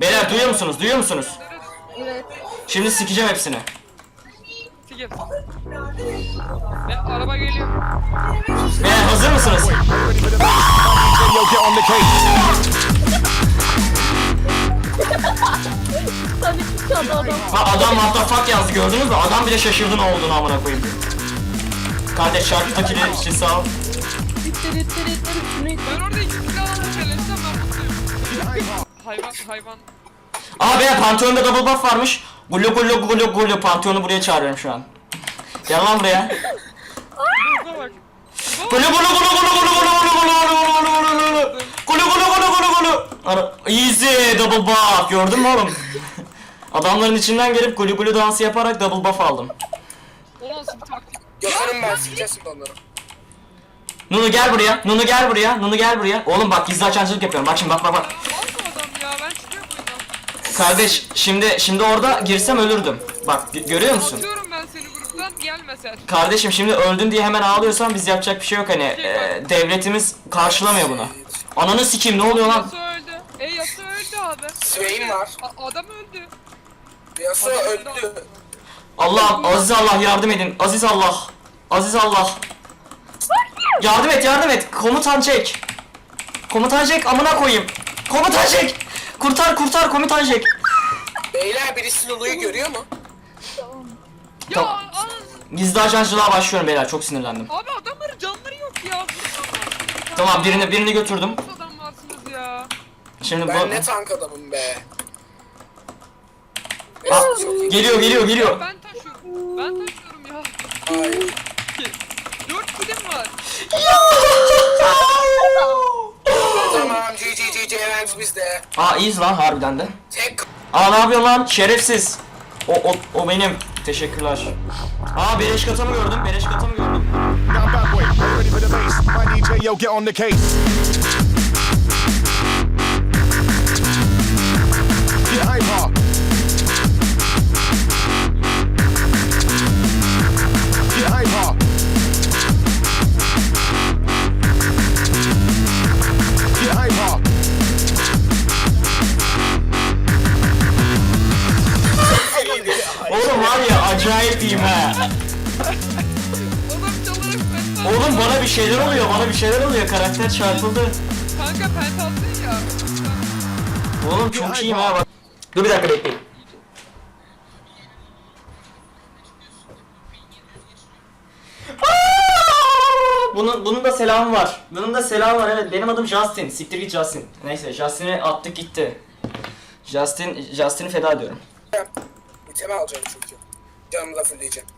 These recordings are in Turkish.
Beyler duyuyor musunuz? Duyuyor musunuz? Evet. Şimdi sikeceğim hepsini. Sikir. Ve araba geliyor. Beyler hazır mısınız? Adam. Ha adam what the fuck yazdı gördünüz mü? Adam bile şaşırdı ne olduğunu amına koyayım. Kardeş şarkıdakiler için sağ ol. Ben Hayvan hayvan. Aa beyler Pantheon'da double buff varmış. Gullo gullo gullo gullo Pantheon'u buraya çağırıyorum şu an. Gel lan buraya. Buna bak. Gulu gulu gulu gulu gulu gulu gulu gulu gulu gulu gulu gulu. Gulu gulu gulu gulu gulu. Ara- Easy double buff gördün mü oğlum? Adamların içinden gelip gulu gulu dansı yaparak double buff aldım. O nasıl bir taktik? Yakarım ben sikeceğiz şimdi onları. Nunu gel buraya. Nunu gel buraya. Nunu gel buraya. Oğlum bak gizli açancılık yapıyorum. Bak şimdi bak bak bak. Mal mı adam ya? Ben çıkıyorum buradan. Kardeş şimdi şimdi orada girsem ölürdüm. Bak gö- görüyor musun? Atıyorum ben seni gruptan gelme sen. Kardeşim şimdi öldün diye hemen ağlıyorsan biz yapacak bir şey yok hani e, devletimiz karşılamıyor bunu. Ananı sikeyim ne oluyor lan? Yasuo öldü. E Yasuo öldü abi. Swain var. A- adam öldü. Yasuo öldü. Allah aziz Allah yardım edin. Aziz Allah. Aziz Allah. Yardım et yardım et. Komutan çek. Komutan çek amına koyayım. Komutan çek. Kurtar kurtar komutan çek. Beyler birisi Lulu'yu görüyor mu? Ya Tamam. an- Gizli ajancılığa başlıyorum beyler çok sinirlendim. abi adamların canları yok ya. Tamam birini birini götürdüm. Nasıl adam varsınız ya? Şimdi Ben bu ne tank adamım be. Aa, geliyor geliyor geliyor. Ben taşıyorum. Ben taşıyorum ya. Hayır. Dört kilim var. Tamam Event bizde. Aa iyiyiz lan harbiden de. Tek Aa ne yapıyor lan şerefsiz. O o o benim. Teşekkürler. Aa beleş kata mı gördüm? Beleş kata mı gördüm? İyiyim ha. Çalarak. Oğlum bana bir şeyler oluyor, bana bir şeyler oluyor. Karakter çarpıldı. Kanka pentasın ya. Oğlum çok iyiyim ha bak. Dur bir dakika bekleyin. Aa! Bunun, bunun da selamı var. Bunun da selamı var evet. Benim adım Justin. Siktir git Justin. Neyse Justin'i attık gitti. Justin, Justin'i feda ediyorum. iteme alacağım çünkü. Canımı da fullleyeceğim.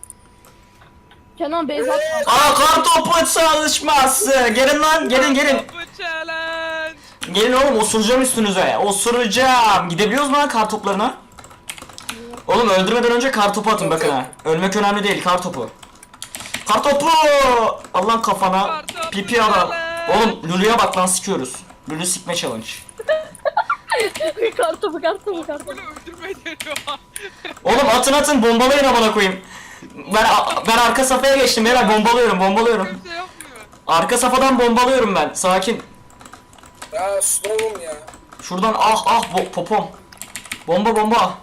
Kenan Beyzat. Aa kar topu çalışması. Gelin lan gelin gelin. Bu challenge. Gelin oğlum osuracağım üstünüze. Osuracağım. Gidebiliyoruz mu lan kar toplarına? Oğlum öldürmeden önce kar topu atın bakın ha. Ölmek önemli değil kar topu. Kar topu! Allah'ın kafana. Pipi adam. Oğlum Lulu'ya bak lan sikiyoruz. Lulu sikme challenge. kartopu kartopu kartopu. Bunu öldürmeye deniyor. Oğlum atın atın bombalayın amına koyayım. Ben ben arka safhaya geçtim beyler bombalıyorum bombalıyorum. Kimse yapmıyor. Arka safadan bombalıyorum ben. Sakin. Ya slow'um ya. Şuradan ah ah bo- popom. Bomba bomba.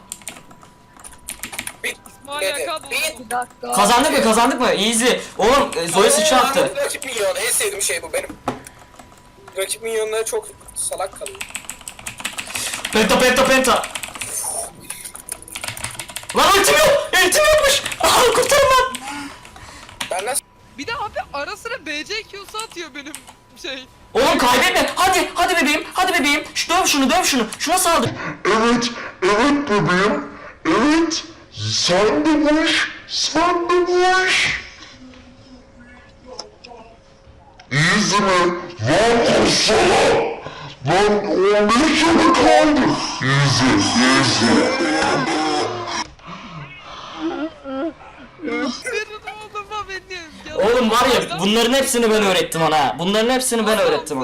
Bit. İsmail Dedi. Yaka Bit. buldu. Bir dakika. Kazandık mı kazandık mı? Easy. Oğlum e, Zoe sıçra attı. Rakip minyon. En sevdiğim şey bu benim. Rakip minyonlara çok salak kalıyor. Penta penta penta. Lan ultim yok. Ultim yokmuş. Aha kurtarın lan. Ben nasıl Bir de abi ara sıra BC Q'su atıyor benim şey. Oğlum kaybetme. Hadi hadi bebeğim. Hadi bebeğim. Şu döv şunu döv şunu. Şuna saldır. Evet, evet bebeğim. Evet. Sen de boş, sen de boş. İyiyiz mi? Lan koşsana. Lan 15 yanı kaldı. Easy, easy. Oğlum var ya bunların hepsini ben öğrettim ona. Bunların hepsini ben öğrettim ona.